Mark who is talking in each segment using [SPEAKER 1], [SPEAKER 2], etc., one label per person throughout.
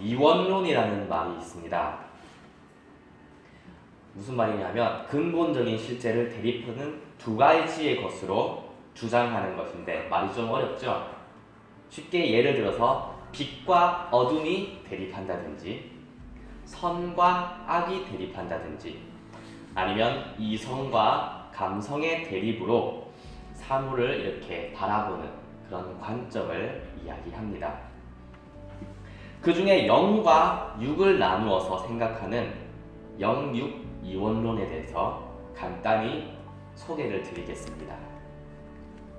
[SPEAKER 1] 이원론이라는 말이 있습니다. 무슨 말이냐면 근본적인 실제를 대립하는 두 가지의 것으로 주장하는 것인데 말이 좀 어렵죠? 쉽게 예를 들어서 빛과 어둠이 대립한다든지 선과 악이 대립한다든지 아니면 이성과 감성의 대립으로 사물을 이렇게 바라보는 그런 관점을 이야기합니다. 그 중에 영과 육을 나누어서 생각하는 영육 이원론에 대해서 간단히 소개를 드리겠습니다.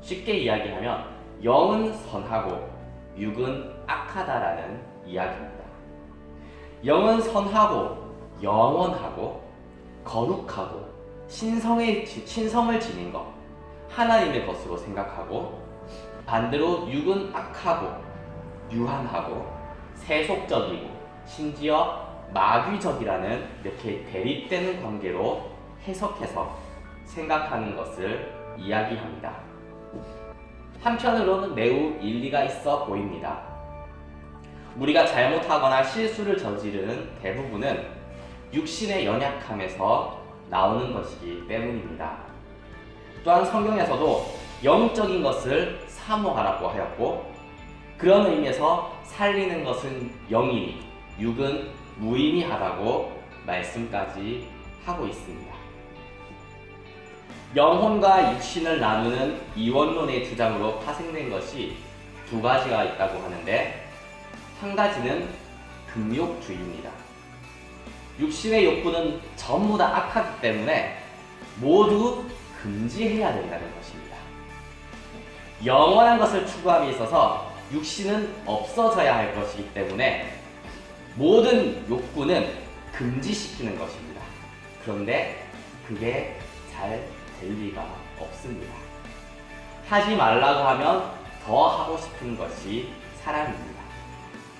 [SPEAKER 1] 쉽게 이야기하면 영은 선하고 육은 악하다라는 이야기입니다. 영은 선하고 영원하고 거룩하고 신성의 신성을 지닌 것 하나님의 것으로 생각하고 반대로 육은 악하고 유한하고 세속적이고 심지어 마귀적이라는 이렇게 대립되는 관계로 해석해서 생각하는 것을 이야기합니다. 한편으로는 매우 일리가 있어 보입니다. 우리가 잘못하거나 실수를 저지르는 대부분은 육신의 연약함에서 나오는 것이기 때문입니다. 또한 성경에서도 영적인 것을 사모하라고 하였고 그런 의미에서 살리는 것은 영이니 육은 무의미하다고 말씀까지 하고 있습니다. 영혼과 육신을 나누는 이원론의 주장으로 파생된 것이 두 가지가 있다고 하는데 한 가지는 금욕주의입니다. 육신의 욕구는 전부 다 악하기 때문에 모두 금지해야 된다는 것입니다. 영원한 것을 추구함에 있어서 육신은 없어져야 할 것이기 때문에 모든 욕구는 금지시키는 것입니다. 그런데 그게 잘 될 리가 없습니다. 하지 말라고 하면 더 하고 싶은 것이 사람입니다.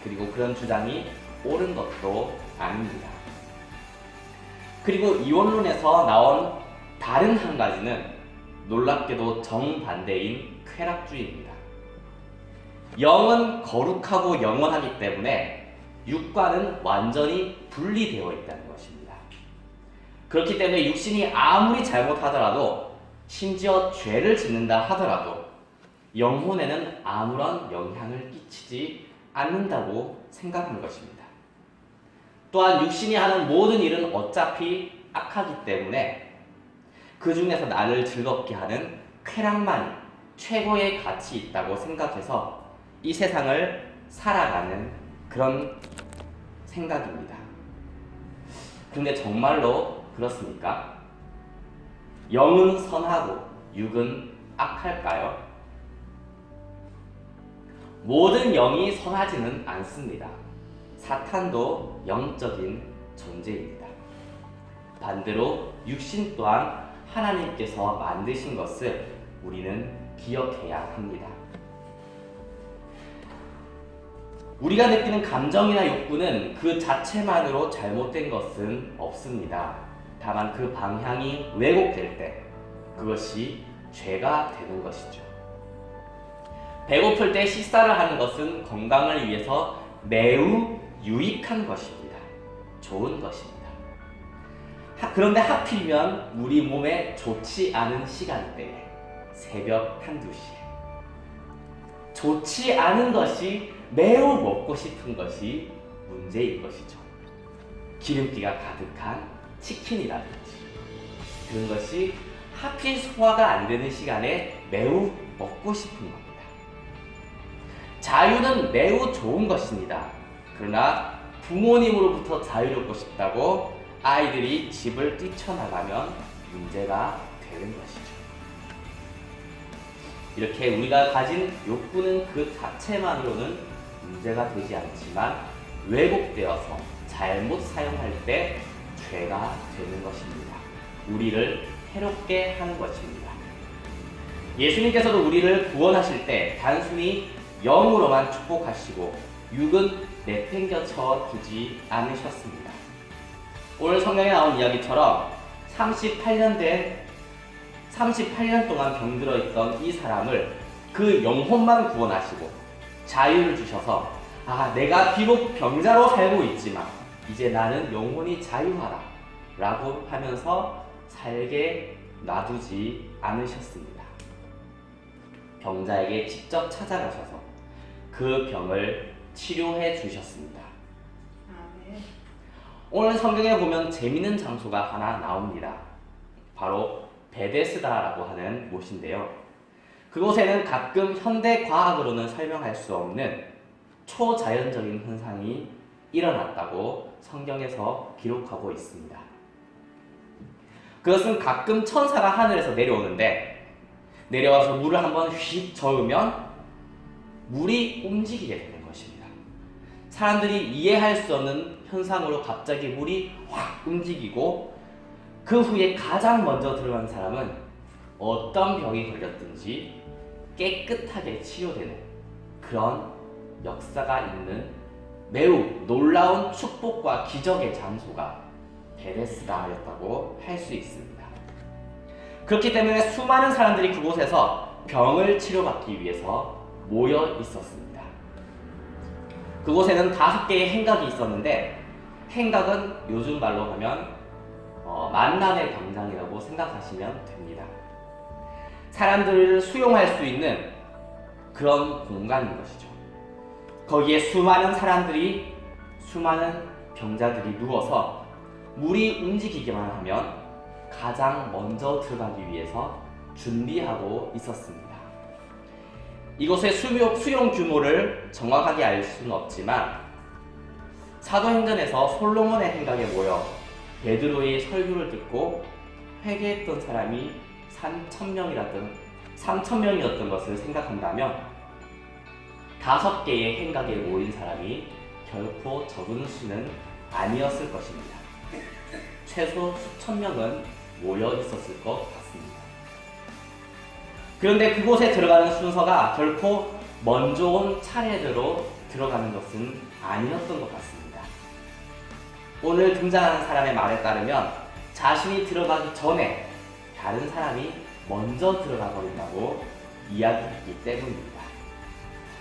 [SPEAKER 1] 그리고 그런 주장이 옳은 것도 아닙니다. 그리고 이원론에서 나온 다른 한 가지는 놀랍게도 정반대인 쾌락주의입니다. 영은 거룩하고 영원하기 때문에 육과는 완전히 분리되어 있다는 것입니다. 그렇기 때문에 육신이 아무리 잘못하더라도 심지어 죄를 짓는다 하더라도 영혼에는 아무런 영향을 끼치지 않는다고 생각한 것입니다. 또한 육신이 하는 모든 일은 어차피 악하기 때문에 그 중에서 나를 즐겁게 하는 쾌락만이 최고의 가치 있다고 생각해서 이 세상을 살아가는 그런 생각입니다. 그런데 정말로 그렇습니까? 영은 선하고 육은 악할까요? 모든 영이 선하지는 않습니다. 사탄도 영적인 존재입니다. 반대로 육신 또한 하나님께서 만드신 것을 우리는 기억해야 합니다. 우리가 느끼는 감정이나 욕구는 그 자체만으로 잘못된 것은 없습니다. 다만 그 방향이 왜곡될 때 그것이 죄가 되는 것이죠. 배고플 때 식사를 하는 것은 건강을 위해서 매우 유익한 것입니다. 좋은 것입니다. 하, 그런데 하필이면 우리 몸에 좋지 않은 시간대에 새벽 한두 시에 좋지 않은 것이 매우 먹고 싶은 것이 문제인 것이죠. 기름기가 가득한 치킨이라든지 그런 것이 하필 소화가 안 되는 시간에 매우 먹고 싶은 겁니다. 자유는 매우 좋은 것입니다. 그러나 부모님으로부터 자유롭고 싶다고 아이들이 집을 뛰쳐나가면 문제가 되는 것이죠. 이렇게 우리가 가진 욕구는 그 자체만으로는 문제가 되지 않지만 왜곡되어서 잘못 사용할 때 죄가 되는 것입니다. 우리를 해롭게 하는 것입니다. 예수님께서도 우리를 구원하실 때 단순히 영으로만 축복하시고 육은 내팽겨쳐 두지 않으셨습니다. 오늘 성경에 나온 이야기처럼 38년 된 38년 동안 병들어 있던 이 사람을 그 영혼만 구원하시고 자유를 주셔서 아, 내가 비록 병자로 살고 있지만 이제 나는 영혼이 자유하다 라고 하면서 살게 놔두지 않으셨습니다. 병자에게 직접 찾아가셔서 그 병을 치료해 주셨습니다.
[SPEAKER 2] 아멘.
[SPEAKER 1] 오늘 성경에 보면 재밌는 장소가 하나 나옵니다. 바로 베데스다라고 하는 곳인데요. 그곳에는 가끔 현대 과학으로는 설명할 수 없는 초자연적인 현상이 일어났다고 성경에서 기록하고 있습니다. 그것은 가끔 천사가 하늘에서 내려오는데 내려와서 물을 한번 휙 저으면 물이 움직이게 되는 것입니다. 사람들이 이해할 수 없는 현상으로 갑자기 물이 확 움직이고 그 후에 가장 먼저 들어간 사람은 어떤 병이 걸렸든지 깨끗하게 치료되는 그런 역사가 있는 매우 놀라운 축복과 기적의 장소가 베데스다였다고 할 수 있습니다. 그렇기 때문에 수많은 사람들이 그곳에서 병을 치료받기 위해서 모여 있었습니다. 그곳에는 다섯 개의 행각이 있었는데 행각은 요즘 말로 하면 어, 만남의 광장이라고 생각하시면 됩니다. 사람들을 수용할 수 있는 그런 공간인 것이죠. 거기에 수많은 사람들이 수많은 병자들이 누워서 물이 움직이기만 하면 가장 먼저 들어가기 위해서 준비하고 있었습니다. 이곳의 수용, 수용 규모를 정확하게 알 수는 없지만 사도행전에서 솔로몬의 행각에 모여 베드로의 설교를 듣고 회개했던 사람이 3천 명이라던 3천 명이었던 것을 생각한다면 다섯 개의 행각에 모인 사람이 결코 적은 수는 아니었을 것입니다. 최소 수천 명은 모여 있었을 것 같습니다. 그런데 그곳에 들어가는 순서가 결코 먼저 온 차례대로 들어가는 것은 아니었던 것 같습니다. 오늘 등장하는 사람의 말에 따르면 자신이 들어가기 전에 다른 사람이 먼저 들어가 버린다고 이야기했기 때문입니다.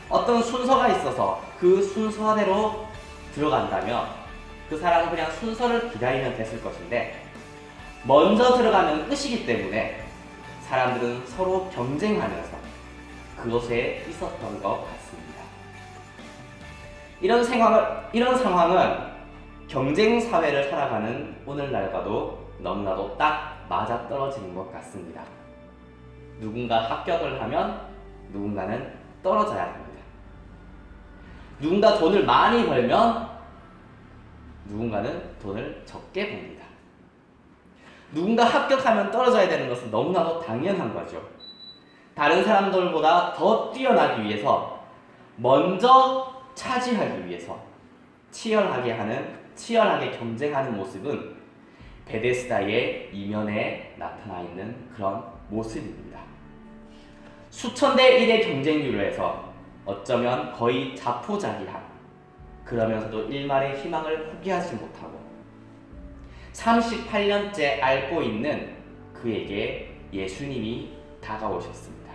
[SPEAKER 1] 어떤 순서가 있어서 그 순서대로 들어간다면 그 사람은 그냥 순서를 기다리면 됐을 것인데 먼저 들어가면 끝이기 때문에 사람들은 서로 경쟁하면서 그것에 있었던 것 같습니다. 이런 상황을 이런 상황은 경쟁 사회를 살아가는 오늘날과도 너무나도 딱 맞아 떨어지는 것 같습니다. 누군가 합격을 하면 누군가는 떨어져야 합니다. 누군가 돈을 많이 벌면 누군가는 돈을 적게 봅니다. 누군가 합격하면 떨어져야 되는 것은 너무나도 당연한 거죠. 다른 사람들보다 더 뛰어나기 위해서 먼저 차지하기 위해서 치열하게 하는 치열하게 경쟁하는 모습은 베데스다의 이면에 나타나 있는 그런 모습입니다. 수천 대 1의 경쟁률을 해서 어쩌면 거의 자포자기한 그러면서도 일말의 희망을 포기하지 못하고 38년째 앓고 있는 그에게 예수님이 다가오셨습니다.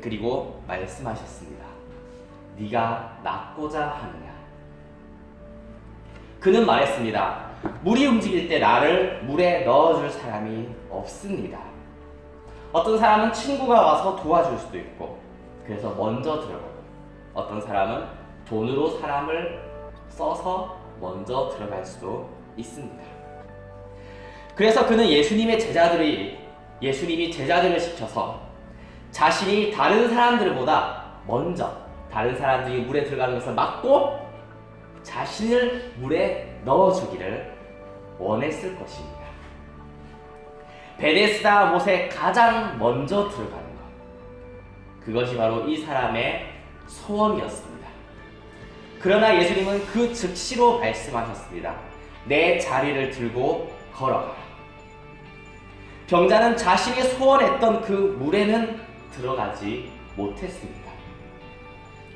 [SPEAKER 1] 그리고 말씀하셨습니다. 네가 낫고자 하느냐? 그는 말했습니다. 물이 움직일 때 나를 물에 넣어줄 사람이 없습니다. 어떤 사람은 친구가 와서 도와줄 수도 있고, 그래서 먼저 들어가고, 어떤 사람은 돈으로 사람을 써서 먼저 들어갈 수도 있습니다. 그래서 그는 예수님의 제자들이 예수님이 제자들을 시켜서 자신이 다른 사람들보다 먼저 다른 사람들이 물에 들어가는 것을 막고 자신을 물에 넣어주기를 원했을 것입니다. 베데스다 못에 가장 먼저 들어가는 것. 그것이 바로 이 사람의 소원이었습니다. 그러나 예수님은 그 즉시로 말씀하셨습니다. 내 자리를 들고 걸어가. 병자는 자신이 소원했던 그 물에는 들어가지 못했습니다.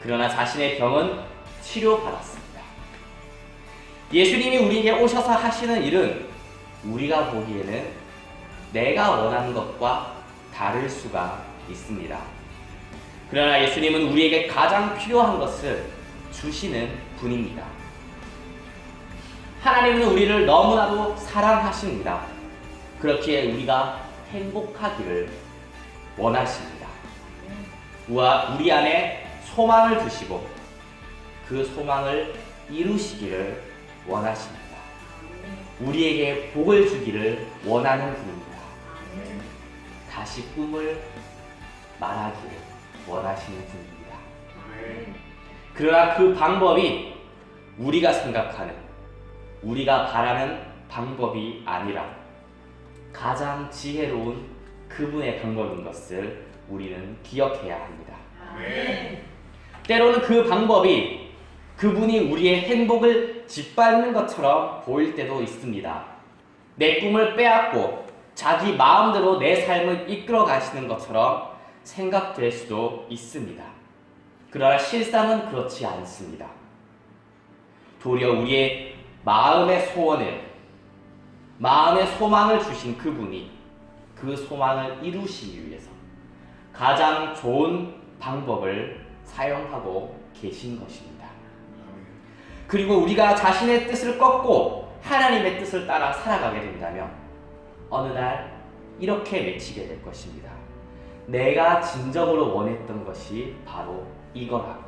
[SPEAKER 1] 그러나 자신의 병은 치료받았습니다. 예수님이 우리에게 오셔서 하시는 일은 우리가 보기에는 내가 원하는 것과 다를 수가 있습니다. 그러나 예수님은 우리에게 가장 필요한 것을 주시는 분입니다. 하나님은 우리를 너무나도 사랑하십니다. 그렇기에 우리가 행복하기를 원하십니다. 우리 안에 소망을 두시고 그 소망을 이루시기를 원하십니다. 우리에게 복을 주기를 원하는 분입니다. 다시 꿈을 말하기를 원하시는 분입니다. 그러나 그 방법이 우리가 생각하는, 우리가 바라는 방법이 아니라 가장 지혜로운 그분의 방법인 것을 우리는 기억해야 합니다. 때로는 그 방법이 그분이 우리의 행복을 짓밟는 것처럼 보일 때도 있습니다. 내 꿈을 빼앗고 자기 마음대로 내 삶을 이끌어 가시는 것처럼 생각될 수도 있습니다. 그러나 실상은 그렇지 않습니다. 도리어 우리의 마음의 소원을, 마음의 소망을 주신 그분이 그 소망을 이루시기 위해서 가장 좋은 방법을 사용하고 계신 것입니다. 그리고 우리가 자신의 뜻을 꺾고 하나님의 뜻을 따라 살아가게 된다면 어느 날 이렇게 외치게 될 것입니다. 내가 진정으로 원했던 것이 바로 이거라.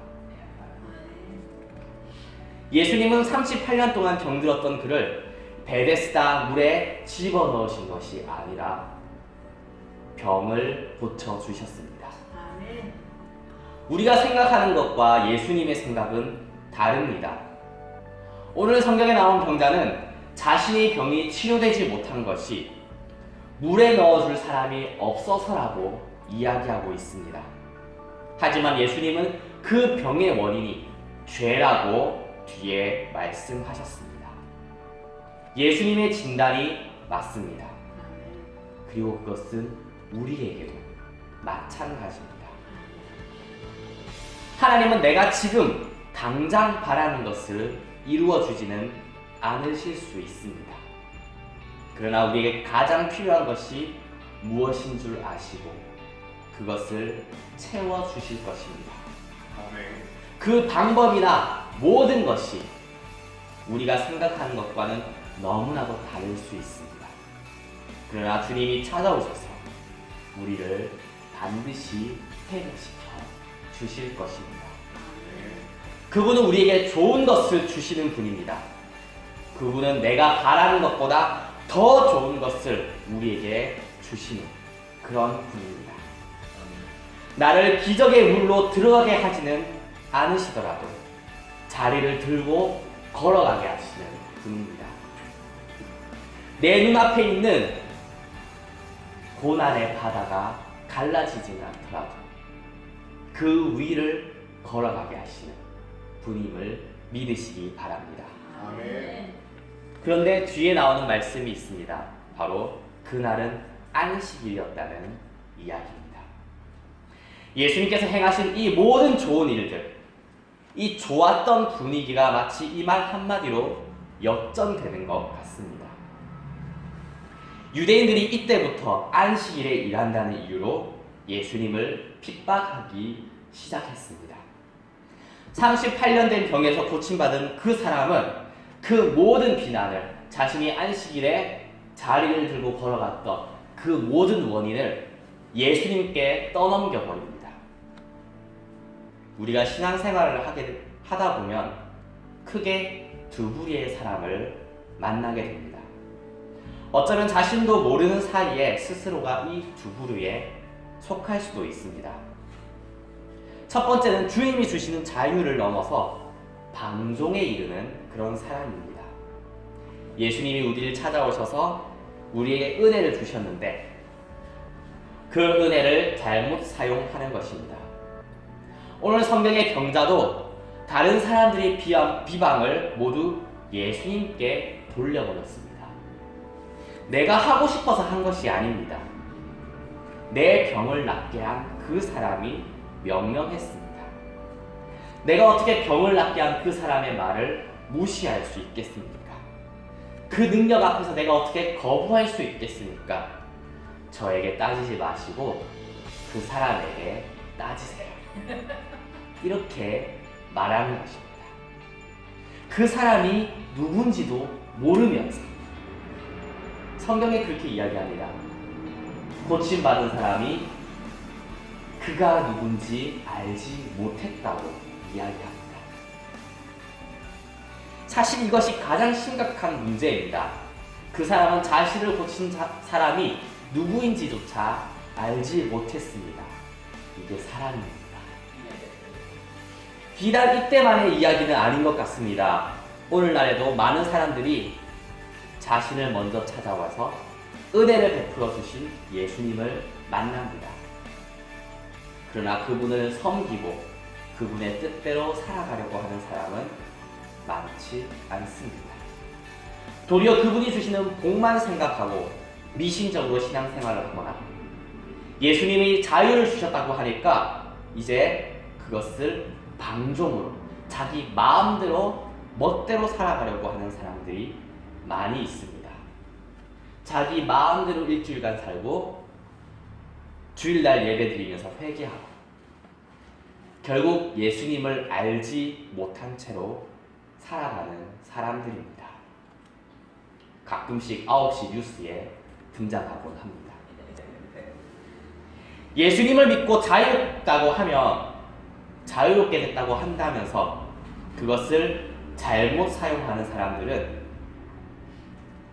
[SPEAKER 1] 예수님은 38년 동안 병들었던 그를 베데스다 물에 집어넣으신 것이 아니라 병을 고쳐 주셨습니다. 우리가 생각하는 것과 예수님의 생각은 다릅니다. 오늘 성경에 나온 병자는 자신의 병이 치료되지 못한 것이 물에 넣어줄 사람이 없어서라고 이야기하고 있습니다. 하지만 예수님은 그 병의 원인이 죄라고 뒤에 말씀하셨습니다. 예수님의 진단이 맞습니다. 그리고 그것은 우리에게도 마찬가지입니다. 하나님은 내가 지금 당장 바라는 것을 이루어 주지는 않으실 수 있습니다. 그러나 우리에게 가장 필요한 것이 무엇인 줄 아시고 그것을 채워 주실 것입니다. 그 방법이나 모든 것이 우리가 생각하는 것과는 너무나도 다를 수 있습니다. 그러나 주님이 찾아오셔서 우리를 반드시 해결시켜 주실 것입니다. 그분은 우리에게 좋은 것을 주시는 분입니다. 그분은 내가 바라는 것보다 더 좋은 것을 우리에게 주시는 그런 분입니다. 나를 기적의 물로 들어가게 하지는 않으시더라도 자리를 들고 걸어가게 하시는 분입니다. 내 눈앞에 있는 고난의 바다가 갈라지지는 않더라도 그 위를 걸어가게 하시는 분임을 믿으시기 바랍니다. 그런데 뒤에 나오는 말씀이 있습니다. 바로 그날은 안식일이었다는 이야기입니다. 예수님께서 행하신 이 모든 좋은 일들, 이 좋았던 분위기가 마치 이 말 한마디로 역전되는 것 같습니다. 유대인들이 이때부터 안식일에 일한다는 이유로 예수님을 핍박하기 시작했습니다. 38년 된 병에서 고침받은 그 사람은 그 모든 비난을 자신이 안식일에 자리를 들고 걸어갔던 그 모든 원인을 예수님께 떠넘겨 버립니다. 우리가 신앙생활을 하게 하다 보면 크게 두 부류의 사람을 만나게 됩니다. 어쩌면 자신도 모르는 사이에 스스로가 이 두 부류에 속할 수도 있습니다. 첫 번째는 주님이 주시는 자유를 넘어서 방종에 이르는 그런 사람입니다. 예수님이 우리를 찾아오셔서 우리에게 은혜를 주셨는데 그 은혜를 잘못 사용하는 것입니다. 오늘 성경의 병자도 다른 사람들의 비방, 비방을 모두 예수님께 돌려버렸습니다. 내가 하고 싶어서 한 것이 아닙니다. 내 병을 낫게 한 그 사람이 명령했습니다. 내가 어떻게 병을 낫게 한 그 사람의 말을 무시할 수 있겠습니까? 그 능력 앞에서 내가 어떻게 거부할 수 있겠습니까? 저에게 따지지 마시고 그 사람에게 따지세요. 이렇게 말하는 것입니다. 그 사람이 누군지도 모르면서 성경에 그렇게 이야기합니다. 고침받은 사람이 그가 누군지 알지 못했다고 이야기합니다. 사실 이것이 가장 심각한 문제입니다. 그 사람은 자신을 고친 자- 사람이 누구인지조차 알지 못했습니다. 이게 사람입니다. 비단 이때만의 이야기는 아닌 것 같습니다. 오늘날에도 많은 사람들이 자신을 먼저 찾아와서 은혜를 베풀어 주신 예수님을 만납니다. 그러나 그분을 섬기고 그분의 뜻대로 살아가려고 하는 사람은 많지 않습니다. 도리어 그분이 주시는 복만 생각하고 미신적으로 신앙생활을 하거나 예수님이 자유를 주셨다고 하니까 이제 그것을 방종으로 자기 마음대로 멋대로 살아가려고 하는 사람들이 많이 있습니다. 자기 마음대로 일주일간 살고 주일날 예배 드리면서 회개하고 결국 예수님을 알지 못한 채로 살아가는 사람들입니다. 가끔씩 9시 뉴스에 등장하곤 합니다. 예수님을 믿고 자유롭다고 하면 자유롭게 됐다고 한다면서 그것을 잘못 사용하는 사람들은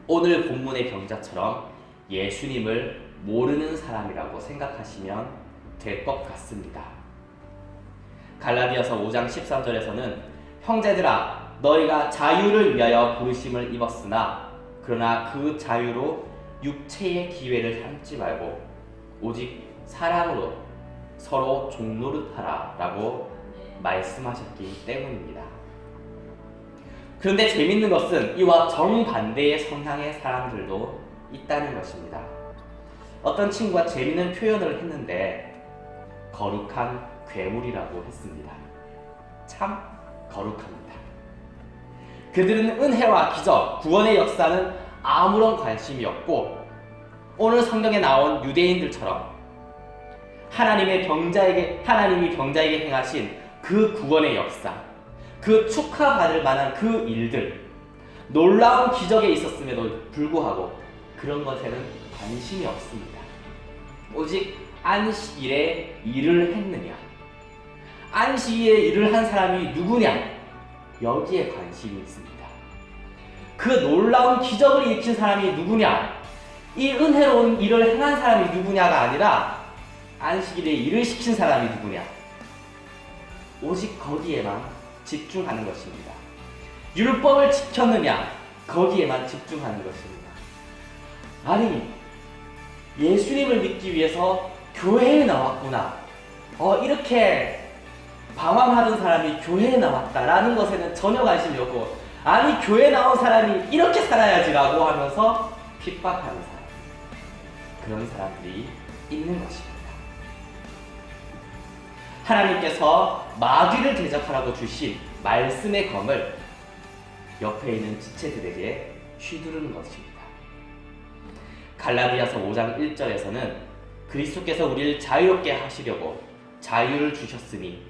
[SPEAKER 1] 오늘 본문의 병자처럼 예수님을 모르는 사람이라고 생각하시면 될 것 같습니다. 갈라디아서 5장 13절에서는 형제들아 너희가 자유를 위하여 부르심을 입었으나 그러나 그 자유로 육체의 기회를 삼지 말고 오직 사랑으로 서로 종노릇하라 라고 말씀하셨기 때문입니다. 그런데 재밌는 것은 이와 정반대의 성향의 사람들도 있다는 것입니다. 어떤 친구가 재밌는 표현을 했는데 거룩한 괴물이라고 했습니다. 참 거룩합니다. 그들은 은혜와 기적, 구원의 역사는 아무런 관심이 없고 오늘 성경에 나온 유대인들처럼 하나님의 병자에게 하나님이 병자에게 행하신 그 구원의 역사, 그 축하받을 만한 그 일들, 놀라운 기적에 있었음에도 불구하고 그런 것에는 관심이 없습니다. 오직 안식일에 일을 했느냐, 안식일에 일을 한 사람이 누구냐, 여기에 관심이 있습니다. 그 놀라운 기적을 일으킨 사람이 누구냐, 이 은혜로운 일을 행한 사람이 누구냐가 아니라 안식일에 일을 시킨 사람이 누구냐, 오직 거기에만 집중하는 것입니다. 율법을 지켰느냐, 거기에만 집중하는 것입니다. 아니, 예수님을 믿기 위해서 교회에 나왔구나. 어, 이렇게 방황하던 사람이 교회에 나왔다라는 것에는 전혀 관심이 없고, 아니, 교회 나온 사람이 이렇게 살아야지라고 하면서 핍박하는 사람. 그런 사람들이 있는 것입니다. 하나님께서 마귀를 대적하라고 주신 말씀의 검을 옆에 있는 지체들에게 휘두르는 것입니다. 갈라디아서 5장 1절에서는 그리스도께서 우리를 자유롭게 하시려고 자유를 주셨으니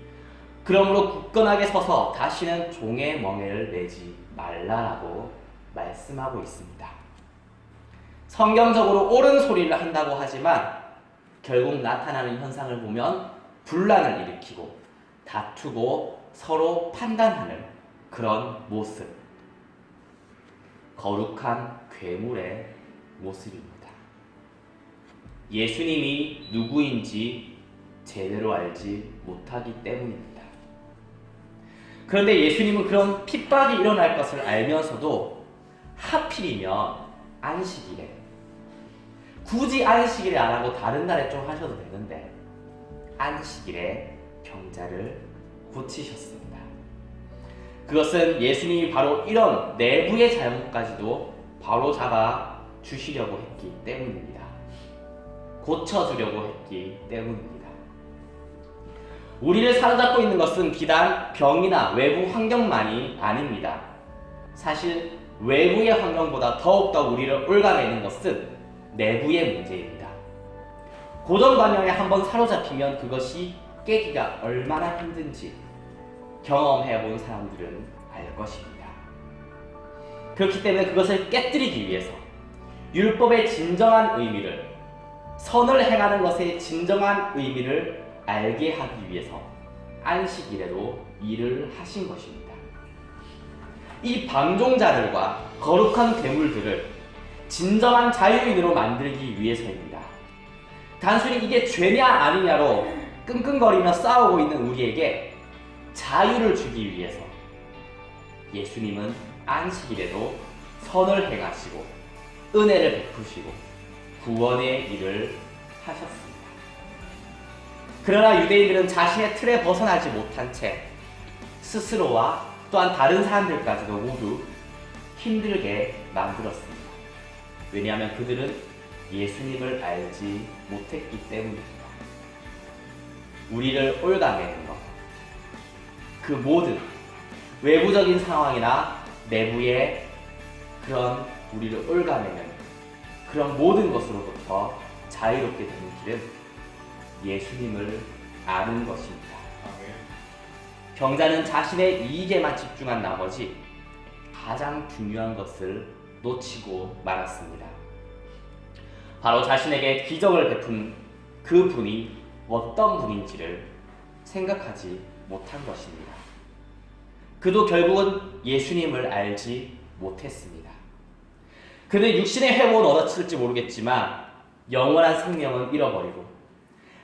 [SPEAKER 1] 그러므로 굳건하게 서서 다시는 종의 멍에를 내지 말라라고 말씀하고 있습니다. 성경적으로 옳은 소리를 한다고 하지만 결국 나타나는 현상을 보면 분란을 일으키고 다투고 서로 판단하는 그런 모습. 거룩한 괴물의 모습입니다. 예수님이 누구인지 제대로 알지 못하기 때문입니다. 그런데 예수님은 그런 핍박이 일어날 것을 알면서도 하필이면 안식일에 굳이 안식일에 안 하고 다른 날에 좀 하셔도 되는데 안식일에 병자를 고치셨습니다. 그것은 예수님이 바로 이런 내부의 잘못까지도 바로 잡아 주시려고 했기 때문입니다. 고쳐주려고 했기 때문입니다. 우리를 사로잡고 있는 것은 비단 병이나 외부 환경만이 아닙니다. 사실 외부의 환경보다 더욱더 우리를 올가매는 것은 내부의 문제입니다. 고정관념에 한번 사로잡히면 그것이 깨기가 얼마나 힘든지 경험해 본 사람들은 알 것입니다. 그렇기 때문에 그것을 깨뜨리기 위해서 율법의 진정한 의미를 선을 행하는 것의 진정한 의미를 알게 하기 위해서 안식일에도 일을 하신 것입니다. 이 방종자들과 거룩한 괴물들을 진정한 자유인으로 만들기 위해서입니다. 단순히 이게 죄냐 아니냐로 끙끙거리며 싸우고 있는 우리에게 자유를 주기 위해서 예수님은 안식일에도 선을 행하시고 은혜를 베푸시고 구원의 일을 하셨습니다. 그러나 유대인들은 자신의 틀에 벗어나지 못한 채 스스로와 또한 다른 사람들까지도 모두 힘들게 만들었습니다. 왜냐하면 그들은 예수님을 알지 못했기 때문입니다. 우리를 올가매는 것, 그 모든 외부적인 상황이나 내부의 그런 우리를 올가매는 그런 모든 것으로부터 자유롭게 되는 길은 예수님을 아는 것입니다. 병자는 자신의 이익에만 집중한 나머지 가장 중요한 것을 놓치고 말았습니다. 바로 자신에게 기적을 베푼 그 분이 어떤 분인지를 생각하지 못한 것입니다. 그도 결국은 예수님을 알지 못했습니다. 그는 육신의 회복은 얻었을지 모르겠지만 영원한 생명은 잃어버리고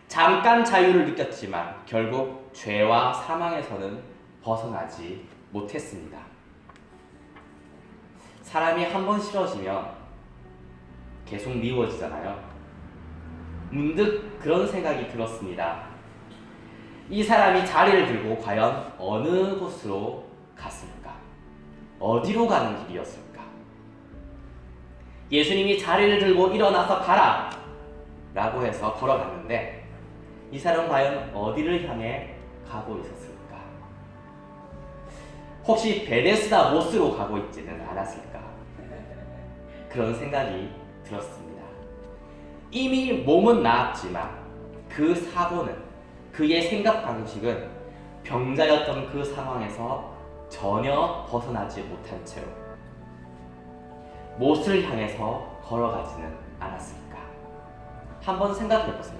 [SPEAKER 1] 잠깐 자유를 느꼈지만 결국 죄와 사망에서는 벗어나지 못했습니다. 사람이 한 번 싫어지면 계속 미워지잖아요. 문득 그런 생각이 들었습니다. 이 사람이 자리를 들고 과연 어느 곳으로 갔을까? 어디로 가는 길이었을까? 예수님이 자리를 들고 일어나서 가라! 라고 해서 걸어갔는데 이 사람 과연 어디를 향해 가고 있었을까? 혹시 베데스다 모스로 가고 있지는 않았을까? 그런 생각이 들었습니다. 이미 몸은 나았지만 그 사고는 그의 생각 방식은 병자였던 그 상황에서 전혀 벗어나지 못한 채로 못을 향해서 걸어가지는 않았을까? 한번 생각해 보세요.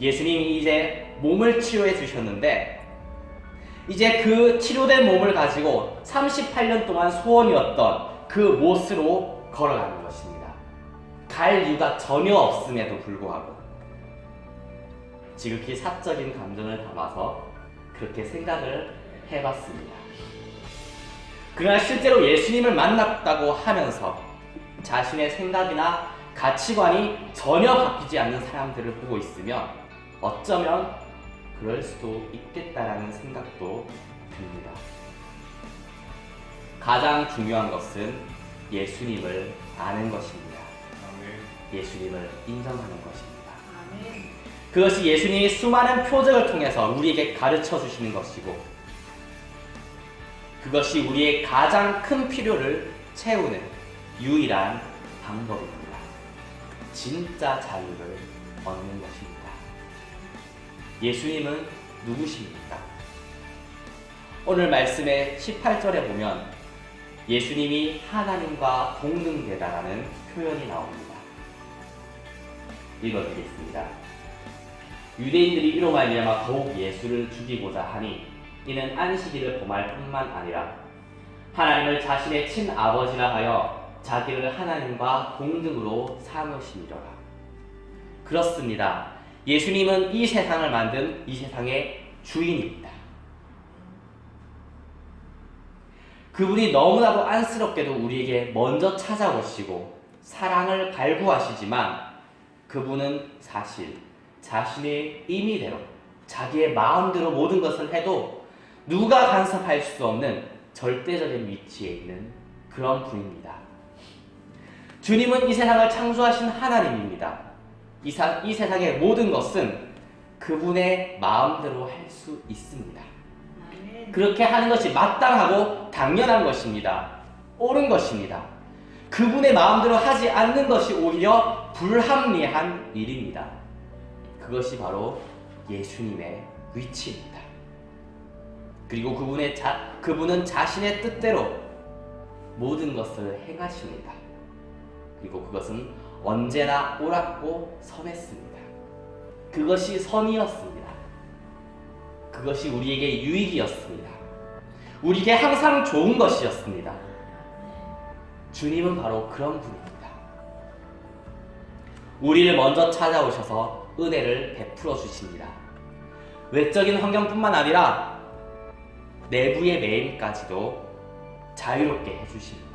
[SPEAKER 1] 예수님이 이제 몸을 치료해 주셨는데 이제 그 치료된 몸을 가지고 38년 동안 소원이었던 그 못으로 걸어가는 것입니다. 갈 이유가 전혀 없음에도 불구하고 지극히 사적인 감정을 담아서 그렇게 생각을 해봤습니다. 그러나 실제로 예수님을 만났다고 하면서 자신의 생각이나 가치관이 전혀 바뀌지 않는 사람들을 보고 있으면 어쩌면 그럴 수도 있겠다라는 생각도 듭니다. 가장 중요한 것은 예수님을 아는 것입니다. 예수님을 인정하는 것입니다. 그것이 예수님이 수많은 표적을 통해서 우리에게 가르쳐 주시는 것이고 그것이 우리의 가장 큰 필요를 채우는 유일한 방법입니다. 진짜 자유를 얻는 것입니다. 예수님은 누구십니까? 오늘 말씀의 18절에 보면 예수님이 하나님과 동등되다라는 표현이 나옵니다. 읽어드리겠습니다. 유대인들이 이로 말미암아 더욱 예수를 죽이고자 하니 이는 안식일을 범할 뿐만 아니라 하나님을 자신의 친아버지라 하여 자기를 하나님과 동등으로 삼으시니라. 그렇습니다. 예수님은 이 세상을 만든 이 세상의 주인입니다. 그분이 너무나도 안쓰럽게도 우리에게 먼저 찾아오시고 사랑을 갈구하시지만 그분은 사실 자신의 임의대로 자기의 마음대로 모든 것을 해도 누가 간섭할 수 없는 절대적인 위치에 있는 그런 분입니다. 주님은 이 세상을 창조하신 하나님입니다. 이, 사, 이 세상의 모든 것은 그분의 마음대로 할 수 있습니다. 그렇게 하는 것이 마땅하고 당연한 것입니다. 옳은 것입니다. 그분의 마음대로 하지 않는 것이 오히려 불합리한 일입니다. 그것이 바로 예수님의 위치입니다. 그리고 그분의 자, 그분은 자신의 뜻대로 모든 것을 행하십니다. 그리고 그것은 언제나 옳았고 선했습니다. 그것이 선이었습니다. 그것이 우리에게 유익이었습니다. 우리에게 항상 좋은 것이었습니다. 주님은 바로 그런 분입니다. 우리를 먼저 찾아오셔서 은혜를 베풀어 주십니다. 외적인 환경뿐만 아니라 내부의 매임까지도 자유롭게 해주십니다.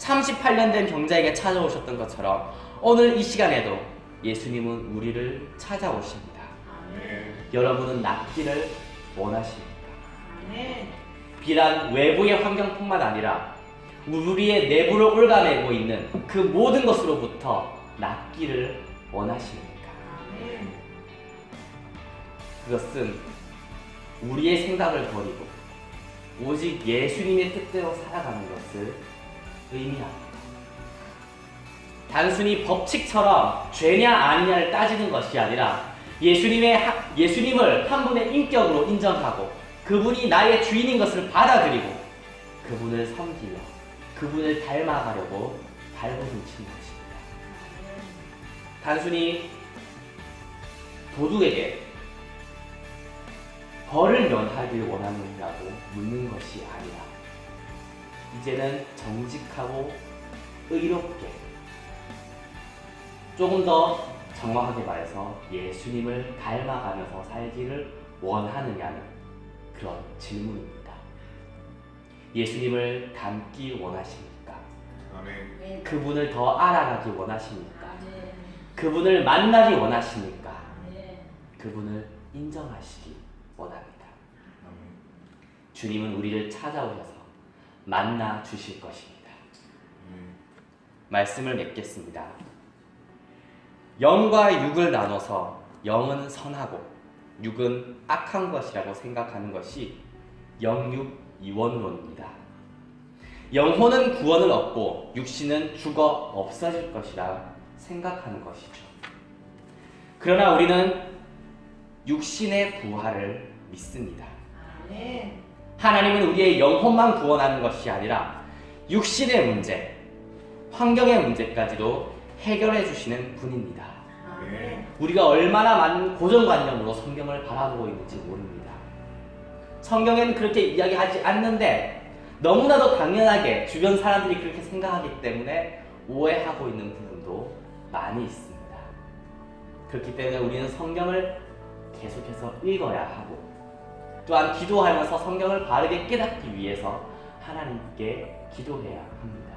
[SPEAKER 1] 38년 된 경자에게 찾아오셨던 것처럼 오늘 이 시간에도 예수님은 우리를 찾아오십니다.
[SPEAKER 2] 아멘.
[SPEAKER 1] 여러분은 낫기를 원하십니까?
[SPEAKER 2] 아멘.
[SPEAKER 1] 비단 외부의 환경뿐만 아니라 우리의 내부를 올가매고 있는 그 모든 것으로부터 낫기를 원하십니까?
[SPEAKER 2] 아멘.
[SPEAKER 1] 그것은 우리의 생각을 버리고 오직 예수님의 뜻대로 살아가는 것을 의미합니다. 단순히 법칙처럼 죄냐 아니냐를 따지는 것이 아니라 예수님의 하- 예수님을 한 분의 인격으로 인정하고 그분이 나의 주인인 것을 받아들이고 그분을 섬기며 그분을 닮아가려고 발버둥 치는 것입니다. 단순히 도둑에게 벌을 면하길 원하느냐고 묻는 것이 아니라 이제는 정직하고 의롭게 조금 더 정확하게 말해서 예수님을 닮아가면서 살기를 원하느냐는 그런 질문입니다. 예수님을 닮기 원하십니까?
[SPEAKER 3] 아멘.
[SPEAKER 1] 그분을 더 알아가기 원하십니까?
[SPEAKER 2] 아멘.
[SPEAKER 1] 그분을 만나기 원하십니까?
[SPEAKER 2] 아멘.
[SPEAKER 1] 그분을 인정하시기 원합니다.
[SPEAKER 3] 아멘.
[SPEAKER 1] 주님은 우리를 찾아오셔서 만나 주실 것입니다. 말씀을 맺겠습니다. 영과 육을 나눠서 영은 선하고 육은 악한 것이라고 생각하는 것이 영육 이원론입니다. 영혼은 구원을 얻고 육신은 죽어 없어질 것이라 생각하는 것이죠. 그러나 우리는 육신의 부활을 믿습니다.
[SPEAKER 2] 아멘.
[SPEAKER 1] 하나님은 우리의 영혼만 구원하는 것이 아니라 육신의 문제, 환경의 문제까지도 해결해 주시는 분입니다. 우리가 얼마나 많은 고정관념으로 성경을 바라보고 있는지 모릅니다. 성경에는 그렇게 이야기하지 않는데 너무나도 당연하게 주변 사람들이 그렇게 생각하기 때문에 오해하고 있는 부분도 많이 있습니다. 그렇기 때문에 우리는 성경을 계속해서 읽어야 하고 또한 기도하면서 성경을 바르게 깨닫기 위해서 하나님께 기도해야 합니다.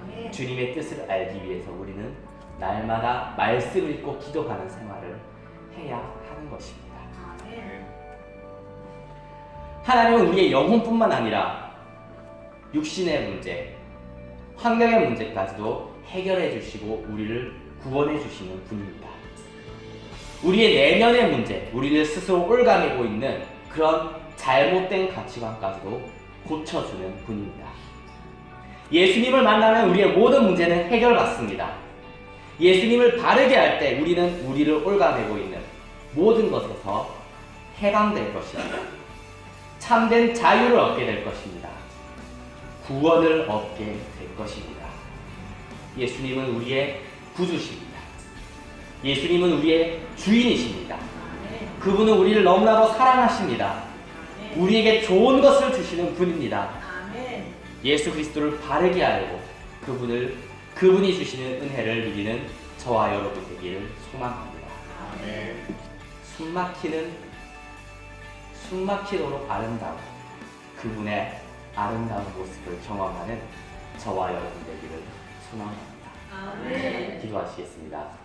[SPEAKER 2] 아멘.
[SPEAKER 1] 주님의 뜻을 알기 위해서 우리는 날마다 말씀을 읽고 기도하는 생활을 해야 하는 것입니다.
[SPEAKER 2] 아멘.
[SPEAKER 1] 하나님은 우리의 영혼뿐만 아니라 육신의 문제, 환경의 문제까지도 해결해 주시고 우리를 구원해 주시는 분입니다. 우리의 내면의 문제, 우리를 스스로 올가매고 있는 그런 잘못된 가치관까지도 고쳐주는 분입니다. 예수님을 만나면 우리의 모든 문제는 해결받습니다. 예수님을 바르게 할 때 우리는 우리를 올가매고 있는 모든 것에서 해방될 것입니다. 참된 자유를 얻게 될 것입니다. 구원을 얻게 될 것입니다. 예수님은 우리의 구주십니다. 예수님은 우리의 주인이십니다. 그분은 우리를 너무나도 사랑하십니다. 우리에게 좋은 것을 주시는 분입니다. 예수 그리스도를 바르게 알고 그분을 그분이 주시는 은혜를 누리는 저와 여러분 되기를 소망합니다. 숨막히는 숨막히도록 아름다운 그분의 아름다운 모습을 경험하는 저와 여러분 되기를 소망합니다. 기도하시겠습니다.